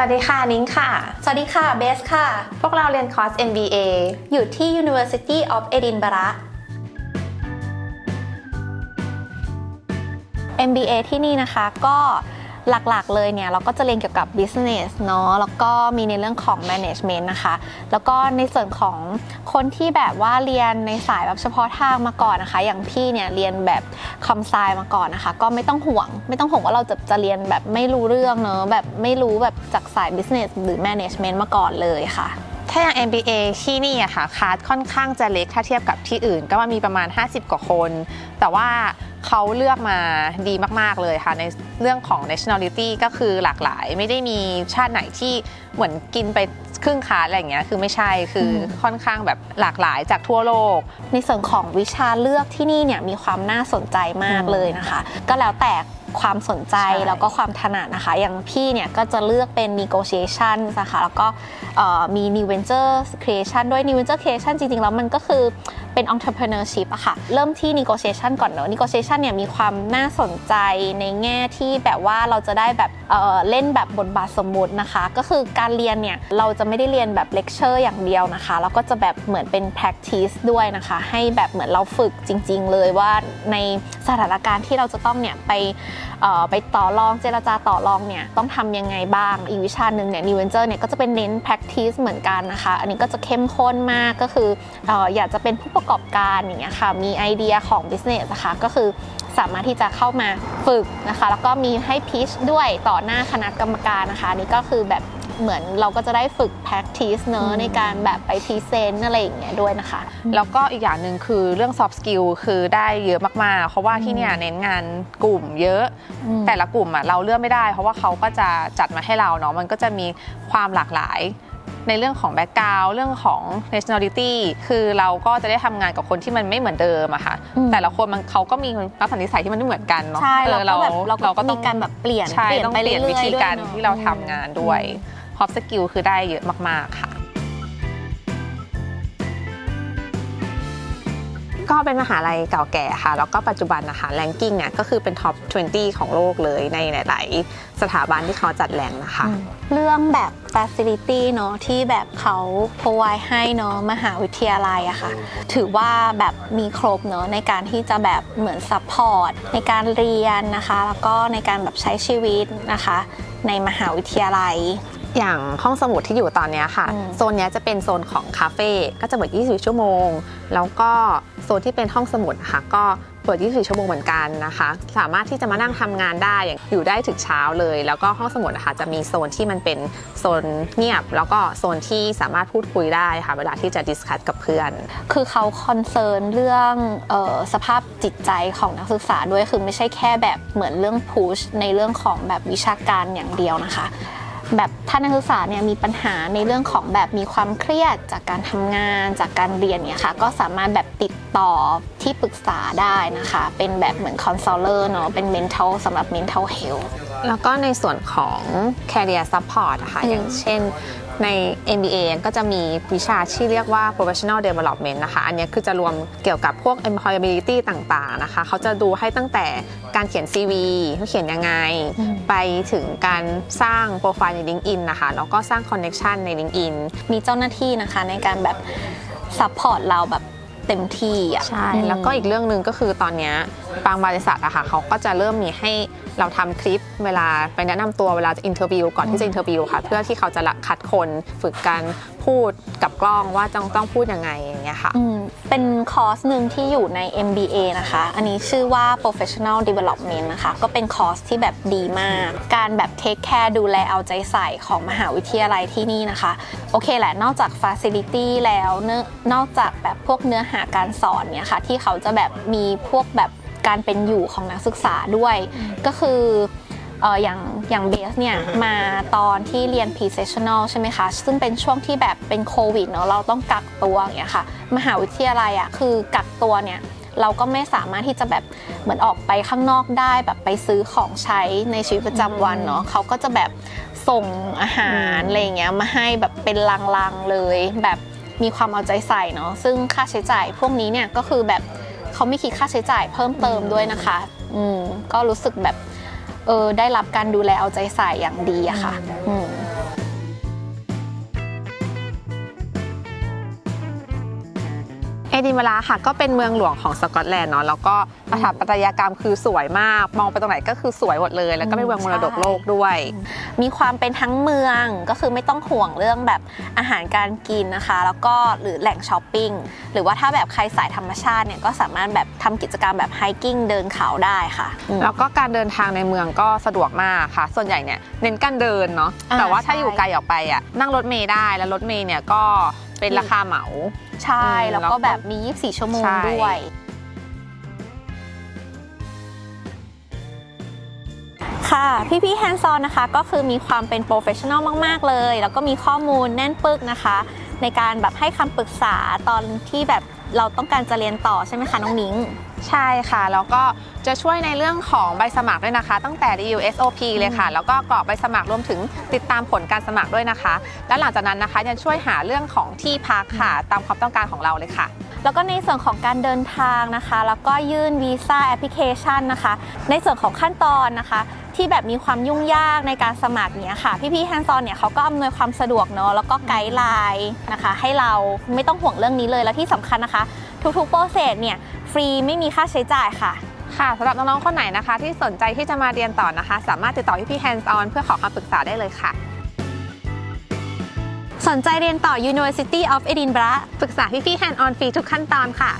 สวัสดีค่ะ นิ้งค่ะ สวัสดีค่ะ เบสค่ะ พวกเราเรียนคอร์ส MBA อยู่ที่ University of Edinburgh MBA ที่นี่นะคะก็ หลักๆเลยเนี่ยเราก็จะเรียนเกี่ยวกับ business เนาะแล้วก็มีในเรื่องของ management นะคะ แล้วก็ในส่วนของคนที่แบบว่าเรียนในสายแบบเฉพาะทางมาก่อนนะคะ อย่างพี่เนี่ยเรียนแบบคอมไซมาก่อนนะคะ ก็ไม่ต้องห่วง ไม่ต้องห่วงว่าเราจะจะเรียนแบบไม่รู้เรื่องเนาะแบบไม่รู้แบบจากสาย business หรือ management มาก่อนเลยค่ะ ถ้าอย่าง MBA ที่นี่อะค่ะคลาสค่อนข้างจะเล็กถ้าเทียบกับที่อื่น ก็มีประมาณ 50 กว่าคน แต่ว่าเขาเลือกมาดีมาก ๆ เลยค่ะ ในเรื่องของ nationality ก็คือหลากหลาย ไม่ได้มีชาติไหนที่เหมือนกินไปครึ่งคลาสอะไรอย่างเงี้ยคือไม่ใช่คืออมค่อนข้างแบบหลากหลายจากทั่วโลก ในส่วนของวิชาเลือกที่นี่เนี่ยมีความน่าสนใจมากอืมเลยนะคะ ก็แล้วแต่ ความสนใจใช่ แล้วก็ความถนัดนะคะ อย่างพี่เนี่ยก็จะเลือกเป็น negotiation นะคะ แล้วก็เอ่อมี new venture creation ด้วย new venture creation จริงๆ แล้วมันก็คือเป็น entrepreneurship อะค่ะ เริ่มที่ negotiation ก่อนเนอะ negotiation เนี่ยมีความน่าสนใจในแง่ที่แบบว่าเราจะได้แบบเเล่นแบบบทบาทสมมุตินะคะ ก็คือการเรียนเนี่ยเราจะไม่ได้เรียนแบบ lecture อย่างเดียวนะคะแล้วก็จะแบบเหมือนเป็น practice ด้วยนะคะ ให้แบบเหมือนเราฝึกจริง ๆ เลยว่าในสถานการณ์ที่เราจะต้องเนี่ยไปไปต่อรองเจรจาต่อรองเนี่ยต้องทำยังไงบ้าง อีกวิชาหนึ่งเนี่ย new venture เนี่ยก็จะเป็นเน้น practice เหมือนกันนะคะ อันนี้ก็จะเข้มข้นมากก็คืออออยากจะเป็นผู้ประกอบการอย่างเงี้ยค่ะมีไอเดียของ business นะคะก็คือสามารถที่จะเข้ามาฝึกนะคะ แล้วก็มีให้ pitch ด้วยต่อหน้าคณะกรรมการนะคะอันนี่ก็คือแบบเหมือนเราก็จะได้ฝึก practice เนอะในการแบบไป present อะไรอย่างเงี้ยด้วยนะคะ แล้วก็อีกอย่างหนึ่งคือเรื่อง soft skill คือได้เยอะมากๆ เพราะว่าที่เนี่ยเน้นงานกลุ่มเยอะอืมแต่ละกลุ่มอะเราเลือกไม่ได้ เพราะว่าเขาก็จะจัดมาให้เราเนาะมันก็จะมีความหลากหลาย ในเรื่องของแบ็กกราวเรื่องของ nationality คือเราก็จะได้ทำงานกับคนที่มันไม่เหมือนเดิมอะค่ะ อืม แต่ละคนมันเขาก็มีลักษณะนิสัยที่มันไม่เหมือนกันเนาะใช่อเราอก็แบบเราก็ต้มีองการแบบเปลี่ยนใช่เปลี่ยนต้องไปเปลี่ยนวิธีเรื่อยๆการด้วยเนอะที่เราทำงานด้วย soft skill คือได้เยอะมากๆค่ะ ก็เป็นมหาลัยเก่าแก่ค่ะ แล้วก็ปัจจุบันนะคะแรงกิ้งเนี่ยก็คือเป็นท็อป 20 ของโลกเลยในหลาย ๆ สถาบันที่เขาจัดแรงนะคะ เรื่องแบบ facility เนอะที่แบบเขา provide ให้เนอะมหาวิทยาลัยอะค่ะ ถือว่าแบบมีครบเนอะในการที่จะแบบเหมือน support ในการเรียนนะคะ แล้วก็ในการแบบใช้ชีวิตนะคะ ในมหาวิทยาลัย อย่างห้องสมุดที่อยู่ตอนเนี้ยค่ะอืมโซนเนี้ยจะเป็นโซนของคาเฟ่ก็จะเปิด 24 ชั่วโมง แล้วก็โซนที่เป็นห้องสมุดค่ะก็เปิด 24 ชั่วโมงเหมือนกันนะคะ สามารถที่จะมานั่งทำงานได้อย่างอยู่ได้ถึงเช้าเลย แล้วก็ห้องสมุดนะคะจะมีโซนที่มันเป็นโซนเงียบ แล้วก็โซนที่สามารถพูดคุยได้ค่ะเวลาที่จะดิสคัทกับเพื่อน คือเขาคอนเซิร์นเรื่องเออสภาพจิตใจของนักศึกษาด้วยคือไม่ใช่แค่แบบเหมือนเรื่องพุชในเรื่องของแบบวิชาการอย่างเดียวนะคะ แบบถ้านักศึกษาเนี่ยมีปัญหาในเรื่องของแบบมีความเครียดจากการทำงานจากการเรียนเนี่ยค่ะก็สามารถแบบติดต่อที่ปรึกษาได้นะคะ เป็นแบบเหมือนคอนซัลเลอร์เนาะเป็น mental สำหรับ mental health แล้วก็ในส่วนของ career support นะคะอย่างเช่น ใน MBA ก็จะมีวิชาที่เรียกว่า professional development นะคะ อันเนี้ยคือจะรวมเกี่ยวกับพวก employability ต่างๆนะคะ เขาจะดูให้ตั้งแต่การเขียน CV ว่าเขียนยังไงอืมไปถึงการสร้างโปรไฟล์ใน LinkedIn นะคะ แล้วก็สร้าง connection ใน LinkedIn มีเจ้าหน้าที่นะคะในการแบบ support เราแบบ เต็มที่อะใช่อืมแล้วก็อีกเรื่องหนึ่งก็คือตอนเนี้ยบางบริษัทอะค่ะเขาก็จะเริ่มมีให้เราทำคลิปเวลาไปแนะนำตัวเวลาจะอินเทอร์วิวก่อนที่จะอินเทอร์วิวค่ะ เพื่อที่เขาจะคัดคนฝึกการพูดกับกล้องว่าต้องต้องพูดยังไงอย่างเงี้ยค่ะ อืมเป็นคอร์สหนึ่งที่อยู่ใน MBA นะคะ อันนี้ชื่อว่า professional development นะคะ ก็เป็นคอร์สที่แบบดีมาก การแบบ take care ดูแลเอาใจใส่ของมหาวิทยาลัยที่นี่นะคะ โอเคแหละ นอกจาก facility แล้วเนอะนอกจากแบบพวกเนื้อหาการสอนเนี่ยค่ะ ที่เขาจะแบบมีพวกแบบการเป็นอยู่ของนักศึกษาด้วย ก็คือ เอ่ออย่างอย่างเบสเนี่ยมาตอนที่เรียน pre-sessional ใช่ไหมคะ ซึ่งเป็นช่วงที่แบบเป็นโควิดเนาะเราต้องกักตัวอย่างเงี้ยค่ะ มหาวิทยาลัยอะคือกักตัวเนี่ยเราก็ไม่สามารถที่จะแบบเหมือนออกไปข้างนอกได้แบบไปซื้อของใช้ในชีวิตประจำวันเนาะเขาก็จะแบบส่งอาหารอะไรอย่างเงี้ยมาให้แบบเป็นลังๆเลย แบบมีความเอาใจใส่เนาะซึ่งค่าใช้จ่ายพวกนี้เนี่ยก็คือแบบเขาไม่คิดค่าใช้จ่ายเพิ่มเติมด้วยนะคะ อืมก็รู้สึกแบบ เออได้รับการดูแลเอาใจใส่อย่างดีอะค่ะอืม ดินเวลาค่ะก็เป็นเมืองหลวงของสกอตแลนด์เนาะแล้วก็สถาปัตยกรรมคือสวยมาก มองไปตรงไหนก็คือสวยหมดเลย แล้วก็เป็นเมืองมรดกโลกด้วย มีความเป็นทั้งเมืองก็คือไม่ต้องห่วงเรื่องแบบอาหารการกินนะคะ แล้วก็หรือแหล่งช้อปปิ้งหรือว่าถ้าแบบใครสายธรรมชาติเนี่ยก็สามารถแบบทำกิจกรรมแบบไฮกิ้งเดินเขาได้ค่ะอืมแล้วก็การเดินทางในเมืองก็สะดวกมากค่ะ ส่วนใหญ่เนี่ยเน้นการเดินเนาะอ่าแต่ว่าถ้าใช่อยู่ไกลออกไปอะนั่งรถเมล์ได้แล้วรถเมล์เนี่ยก็ เป็นราคาเหมาใช่อืมแล้วแล้วก็ก็แบบมี 24 ชั่วโมงใช่ด้วยค่ะ พี่พี่แฮนซอนนะคะ ก็คือมีความเป็นโปรเฟชชั่นอลมาก ๆ เลย แล้วก็มีข้อมูลแน่นปึกนะคะ ในการแบบให้คำปรึกษาตอนที่แบบเราต้องการจะเรียนต่อใช่ไหมคะน้องนิ้ง ใช่ค่ะ แล้วก็จะช่วยในเรื่องของใบสมัครด้วยนะคะ ตั้งแต่ DUSOP เลยค่ะ แล้วก็กรอกใบสมัครรวมถึงติดตามผลการสมัครด้วยนะคะ แล้วหลังจากนั้นนะคะยังช่วยหาเรื่องของที่พักค่ะ ตามความต้องการของเราเลยค่ะ แล้วก็ในส่วนของการเดินทางนะคะ แล้วก็ยื่นวีซ่าแอปพลิเคชันนะคะ ในส่วนของขั้นตอนนะคะ ที่แบบมีความยุ่งยากในการสมัครเนี้ยค่ะ พี่ๆแฮนซอนเนี่ยเขาก็อำนวยความสะดวกเนาะแล้วก็ไกด์ไลน์นะคะ ให้เราไม่ต้องห่วงเรื่องนี้เลยแล้วที่สำคัญนะคะ ทุกๆโปรเซสเนี่ยฟรีไม่มีค่าใช้จ่ายค่ะ ค่ะสำหรับน้องๆคนไหนนะคะ ที่สนใจที่จะมาเรียนต่อนะคะ สามารถติดต่อพี่พี่ Hands On เพื่อขอคำปรึกษาได้เลยค่ะ สนใจเรียนต่อ University of Edinburgh ปรึกษาพี่พี่ Hands On ฟรีทุกขั้นตอนค่ะ